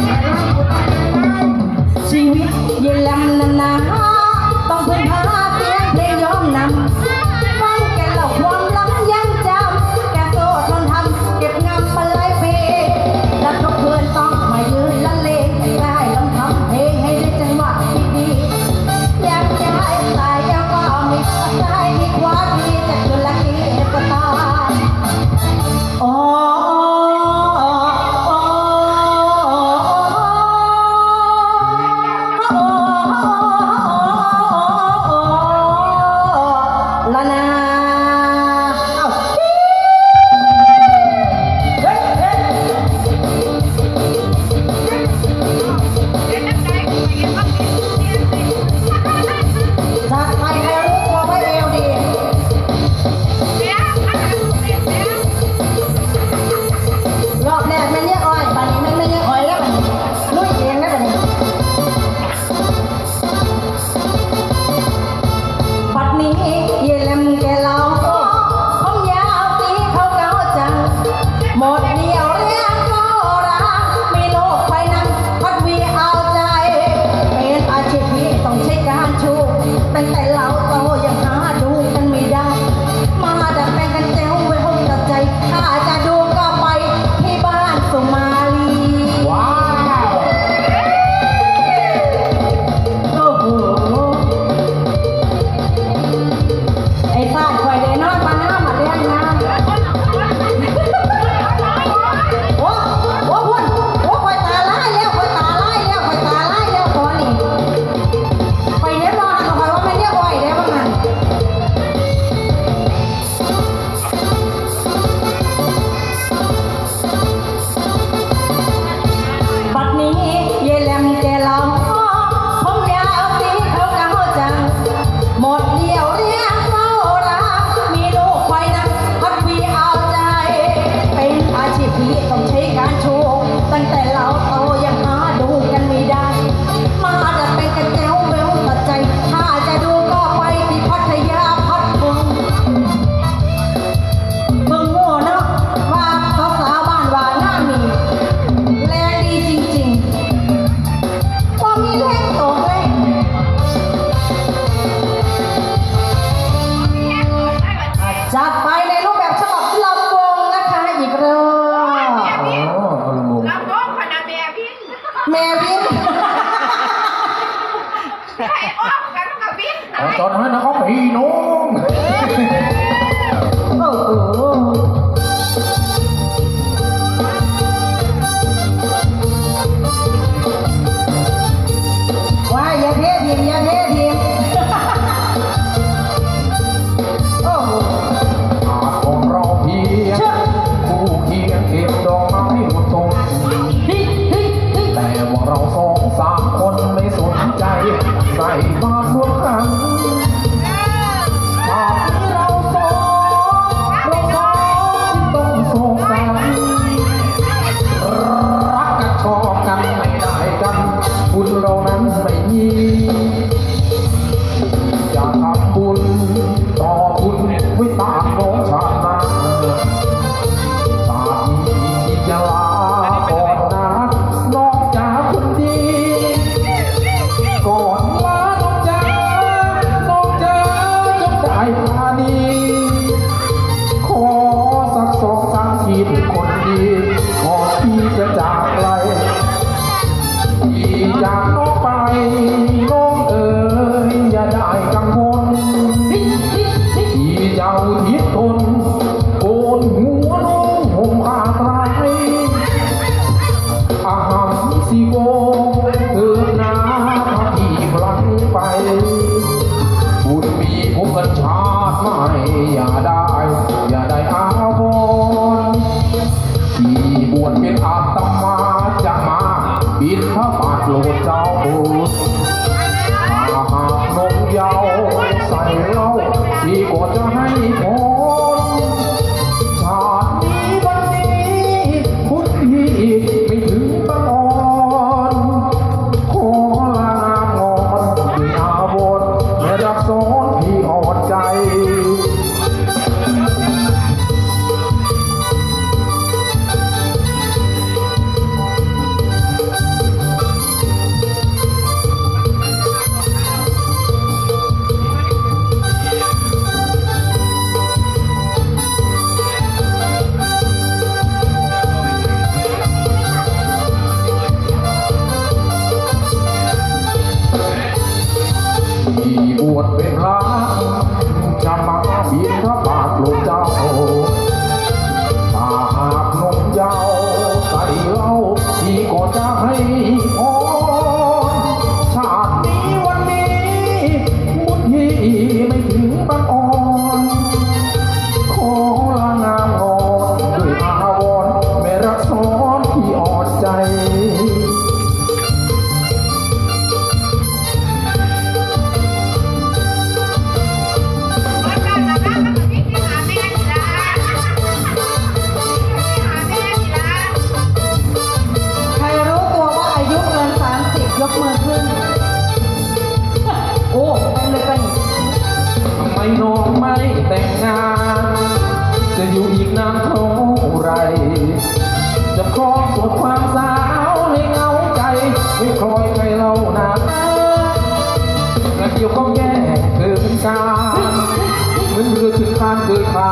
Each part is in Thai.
Thank you. 我爱你爱你别停 จะอยู่อีกนานเท่าไร จะครองสวดความสาวในเงาใจไม่คล้อยใครเล่านาและเกี่ยวข้องแย่เกินการเหมือนเรือขึ้นามเกินฟ้า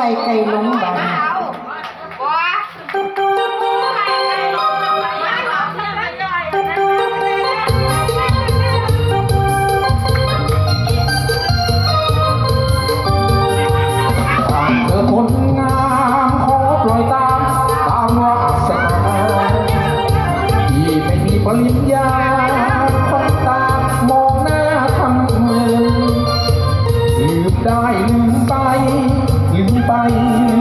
ไข่ไก่ล้มบัน